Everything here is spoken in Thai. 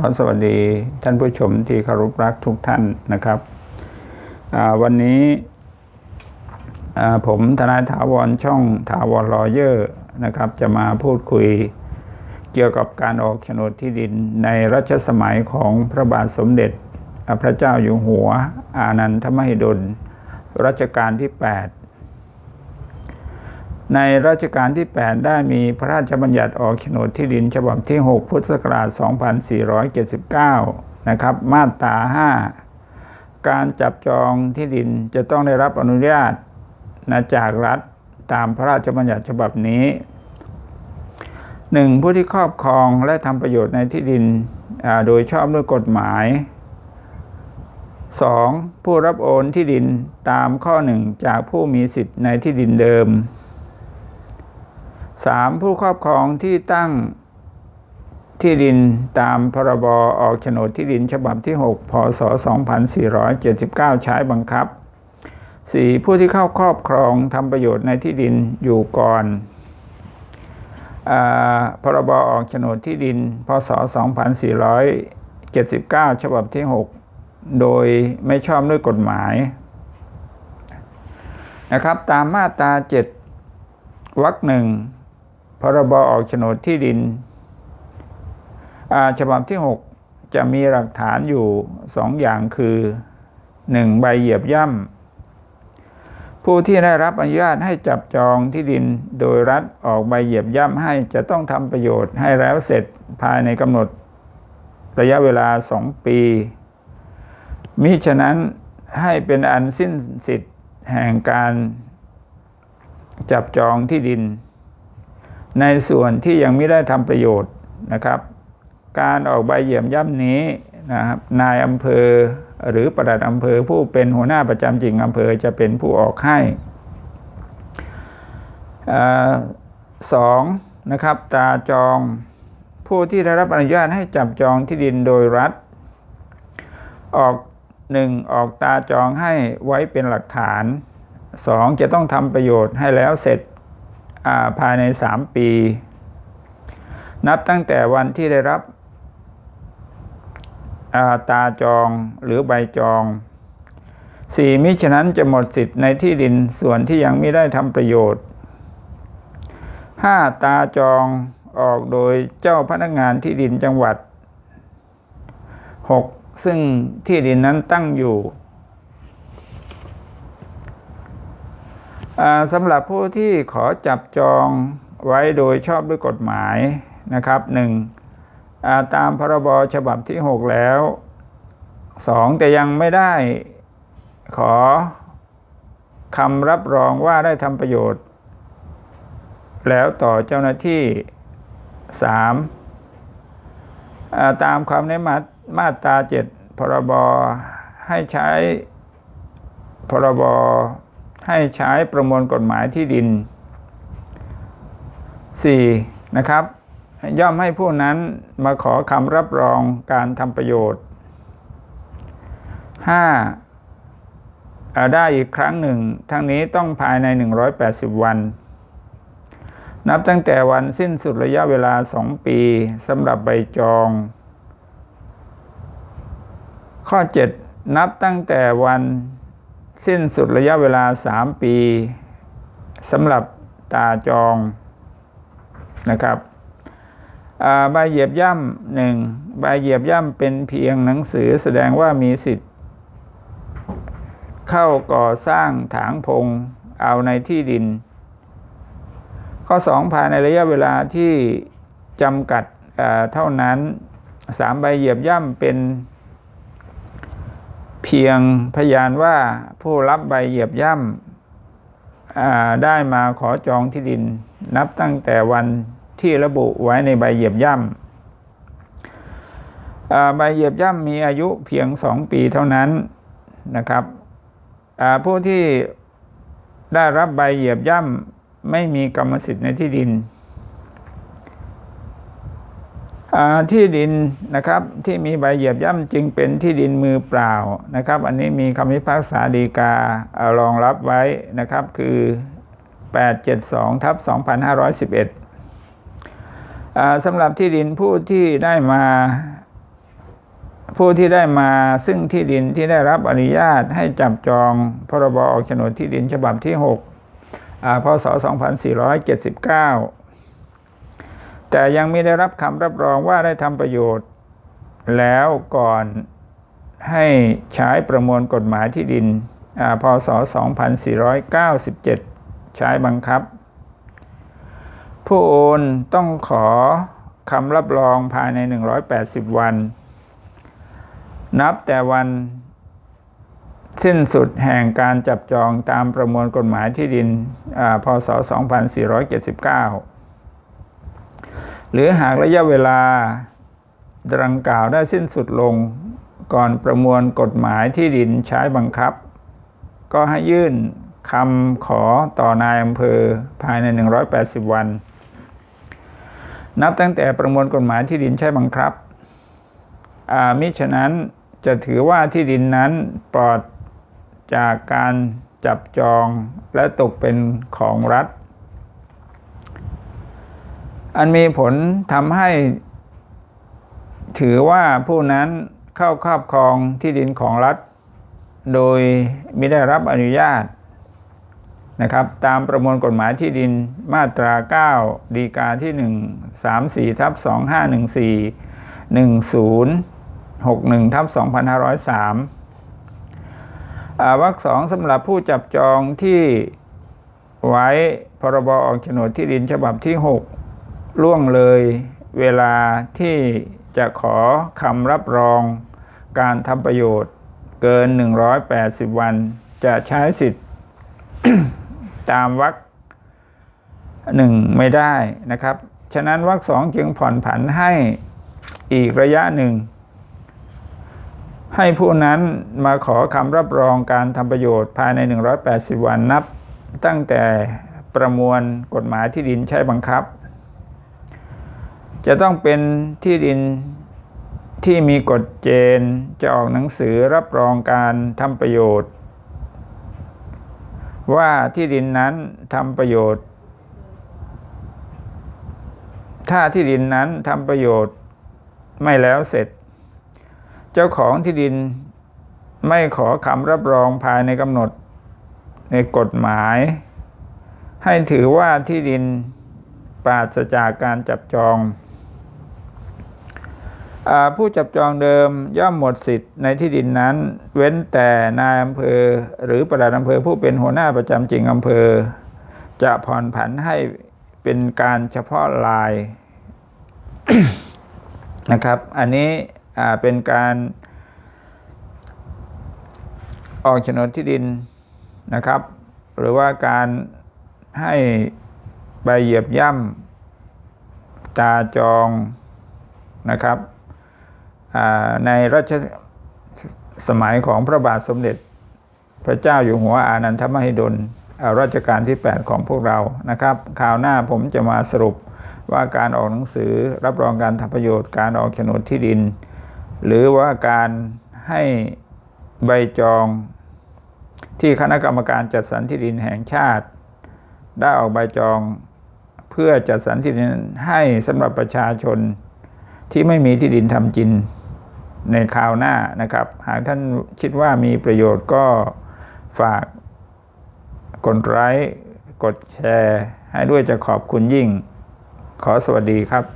ขอสวัสดีท่านผู้ชมที่เคารพรักทุกท่านนะครับวันนี้ผมทนายถาวรช่องถาวรลอเยอร์นะครับ จะมาพูดคุยเกี่ยวกับการออกโฉนดที่ดินในรัชสมัยของพระบาทสมเด็จ พระเจ้าอยู่หัว อานันทมหิดลรัชกาลที่8 ในรัชกาลที่ 8 ได้มีพระราชบัญญัติออกโฉนดที่ดินฉบับที่ 6 พุทธศักราช 2479 นะครับ มาตรา 5 การจับจองที่ดินจะต้องได้รับอนุญาตนะจากรัฐตามพระราชบัญญัติฉบับนี้ 1. ผู้ที่ครอบครองและทำประโยชน์ในที่ดินโดยชอบด้วยกฎหมาย 2. ผู้รับโอนที่ดินตามข้อ1จากผู้มีสิทธิ์ในที่ดินเดิม 3. ผู้ครอบครองที่ตั้งที่ดินตามพรบออกโฉนดที่ดินฉบับที่ 6 พศ 2479 ใช้บังคับ 4. ผู้ที่เข้าครอบครองทำประโยชน์ในที่ดินอยู่ก่อนอพรบออกโฉนดที่ดิน พศ 2479 ฉบับที่ 6 โดยไม่ชอบด้วยกฎหมายนะครับตามมาตรา 7วรรคหนึ่ง พรบออกโฉนดที่ดินฉบับที่ 6 จะมีหลักฐานอยู่ 2 อย่างคือ 1. ใบเหยียบย่ำผู้ที่ได้รับอนุญาตให้จับจองที่ดินโดยรัฐออกใบเหยียบย่ำให้จะต้องทำประโยชน์ให้แล้วเสร็จภายในกำหนด ระยะเวลา 2 ปี มิฉะนั้นให้เป็นอันสิ้นสิทธิ์แห่งการจับจองที่ดิน ในส่วนที่ยังไม่ได้ทำประโยชน์นะครับ การออกใบเหยี่ยมย่ำนี้นะครับนายอำเภอหรือประหลัดอำเภอผู้เป็นหัวหน้าประจำจริงอำเภอจะเป็นผู้ออกให้สองนะครับตาจองผู้ที่ได้รับอนุญาตให้จับจองที่ดินโดยรัฐ ออกหนึ่งออกตาจองให้ไว้เป็นหลักฐานสองจะต้องทำประโยชน์ให้แล้วเสร็จ ภายใน 3 ปี นับตั้งแต่วันที่ได้รับตาจองหรือใบจอง 4. มิฉะนั้นจะหมดสิทธิ์ในที่ดินส่วนที่ยังไม่ได้ทำประโยชน์ 5. ตาจองออกโดยเจ้าพนักงานที่ดินจังหวัด 6. ซึ่งที่ดินนั้นตั้งอยู่ สำหรับผู้ที่ขอจับจองไว้โดยชอบด้วยกฎหมายนะครับ 1. ตามพรบฉบับที่ 6 แล้ว 2. แต่ยังไม่ได้ขอคำรับรองว่าได้ทำประโยชน์ แล้วต่อเจ้าหน้าที่ 3. ตามความในมามาตรา 7 พรบให้ใช้พรบ ให้ใช้ประมวลกฎหมายที่ดิน 4. นะครับ ย่อมให้ผู้นั้นมาขอคำรับรองการทำประโยชน์ 5. ได้อีกครั้งหนึ่ง ทั้งนี้ต้องภายใน 180 วัน นับตั้งแต่วันสิ้นสุดระยะเวลา 2 ปีสำหรับใบจอง ข้อ 7 นับตั้งแต่วัน สิ้นสุดระยะเวลา 3 ปีสำหรับตาจองนะครับใบเหยียบย่ำหนึ่งใบเหยียบย่ำเป็นเพียงหนังสือแสดงว่ามีสิทธิ์ เข้าก่อสร้างถางพงเอาในที่ดิน ข้อ 2 ภายในระยะเวลาที่จำกัดเท่านั้นสามใบเหยียบย่ำเป็น เพียงพยานว่าผู้รับใบเหยียบย่ำได้มาขอจองที่ดิน นับตั้งแต่วันที่ระบุไว้ในใบเหยียบย่ำใบเหยียบย่ำมีอายุเพียงสองปีเท่านั้นนะครับผู้ที่ได้รับใบเหยียบย่ำไม่มีกรรมสิทธิ์ในที่ดิน ที่ดินนะครับที่มีใบเหยียบย่ำจึงเป็นที่ดินมือเปล่านะครับ อันนี้มีคำพิพากษาดีการองรับไว้นะครับคือ 872ทับ2511สำหรับที่ดินผู้ที่ได้มาผู้ที่ได้มาซึ่งที่ดินที่ได้รับอนุญาตให้จับจองพรบออกโฉนดที่ดินฉบับที่6อ่าพศ 2479 แต่ยังไม่ได้รับคำรับรองว่าได้ทำประโยชน์ แล้วก่อนให้ใช้ประมวลกฎหมายที่ดินพศ 2497 ใช้บังคับ ผู้โอนต้องขอคำรับรองภายใน 180 วัน นับแต่วันสิ้นสุดแห่งการจับจองตามประมวลกฎหมายที่ดินพศ 2479 หรือหากระยะเวลาดังกล่าวได้สิ้นสุดลง ก่อนประมวลกฎหมายที่ดินใช้บังคับ ก็ให้ยื่นคำขอต่อนายอำเภอภายใน 180 วัน นับตั้งแต่ประมวลกฎหมายที่ดินใช้บังคับมิฉะนั้นจะถือว่าที่ดินนั้นปลอดจากการจับจองและตกเป็นของรัฐ อันมีผลทำให้ถือว่าผู้นั้นเข้าครอบครองที่ดินของรัฐ โดยไม่ได้รับอนุญาตนะครับตามประมวลกฎหมายที่ดินมาตรา 9 ดีกาที่ 1 3 4ทับ2514 1061ทับ2503อาวรรคสองสำหรับผู้จับจองที่ไว้พรบออกโฉนดที่ดินฉบับที่ 6 ล่วงเลยเวลาที่จะขอคำรับรองการทำประโยชน์เกิน 180 วัน จะใช้สิทธิ์ตามวรรคหนึ่งไม่ได้นะครับ ฉะนั้นวรรคสองจึงผ่อนผันให้อีกระยะหนึ่ง ให้ผู้นั้นมาขอคำรับรองการทำประโยชน์ภายใน 180 วันนับ ตั้งแต่ประมวลกฎหมายที่ดินใช้บังคับ จะต้องเป็นที่ดินที่มีกฎเกณฑ์จะออกหนังสือรับรองการทำประโยชน์ ว่าที่ดินนั้นทำประโยชน์ ถ้าที่ดินนั้นทำประโยชน์ไม่แล้วเสร็จ เจ้าของที่ดินไม่ขอคำรับรองภายในกำหนดในกฎหมาย ให้ถือว่าที่ดินปราศจากการจับจอง ผู้จับจองเดิมย่อมหมดสิทธิ์ในที่ดินนั้น เว้นแต่นายอำเภอ หรือประหลัดอำเภอผู้เป็นหัวหน้าประจำจริงอำเภอ จะผ่อนผันให้เป็นการเฉพาะลายนะครับ อันนี้เป็นการออกโฉนดที่ดินนะครับ หรือว่าการให้ใบเหยียบย่ำตาจองนะครับ ในรัชสมัยของพระบาทสมเด็จ พระเจ้าอยู่หัวอานันทมหิดลรัชกาลที่ 8 ของพวกเรานะครับคราวหน้าผมจะมาสรุปว่าการออกหนังสือรับรองการทำประโยชน์การออกโฉนดที่ดิน หรือว่าการให้ใบจองที่คณะกรรมการจัดสรรที่ดินแห่งชาติ ได้ออกใบจองเพื่อจัดสรรที่ดินให้สำหรับประชาชนที่ไม่มีที่ดินทำกิน ในคราวหน้านะครับ หากท่านคิดว่ามีประโยชน์ก็ฝากกดไลค์กดแชร์ ให้ด้วยจะขอบคุณยิ่ง ขอสวัสดีครับ